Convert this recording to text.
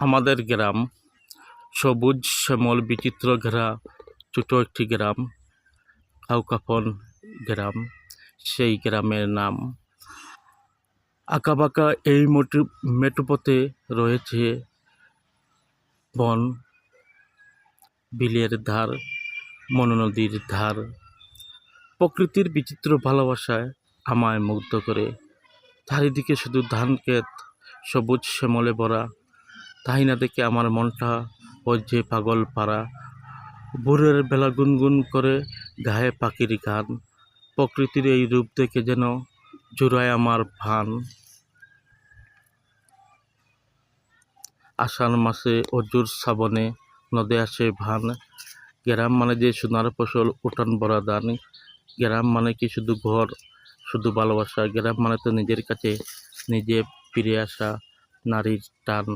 আমাদের গ্রাম, সবুজ, শ্যামল, বিচিত্র ঘেরা, ছোটো একটি গ্রাম কাউকাফন গ্রাম, সেই গ্রামের নাম। আঁকাবাঁকা এই মোটু, মেটুপথে রয়েছে বন, বিলের ধার, মনোনদীর ধার। প্রকৃতির বিচিত্র ভালোবাসায় আমায় মুগ্ধ করে। চারিদিকে শুধু ধান ক্ষেত সবুজ, শ্যামলে ভরা তাই না দেখে আমার মনটা যে পাগল পাড়া। ভোরের বেলা গুনগুন করে গায়ে পাখির গান প্রকৃতির এই রূপ দেখে যেন জোড়ায় আমার ভান। আষাঢ় মাসে অজুর শ্রাবণে নদে আসে ভান। গ্রাম মানে যে সোনার ফসল, উঠান বড়া দান গ্রাম মানে কি শুধু ঘর, শুধু ভালোবাসা? গ্রাম মানে তো নিজের কাছে নিজে ফিরে আসা নারীর টান।